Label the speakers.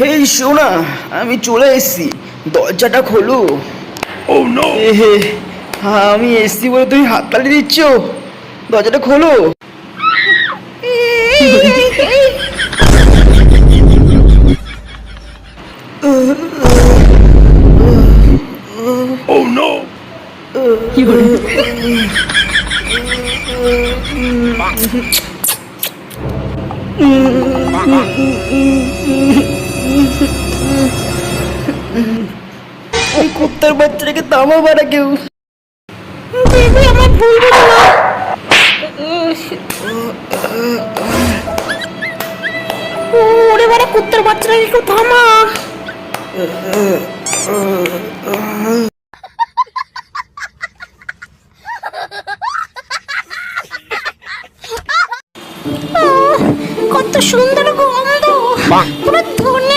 Speaker 1: হেই শোনা আমি চলে এসেছি। দরজাটা খোলো।
Speaker 2: Oh no!
Speaker 1: এ হে আমি এসছি বলে তুমি হাততালি দিচ্ছ? দরজাটা খোলো।
Speaker 2: Oh no!
Speaker 1: ওই কুত্তার বাচ্চাটাকে দামা মারা কেউ।
Speaker 3: আমার কত সুন্দর গন্ধ।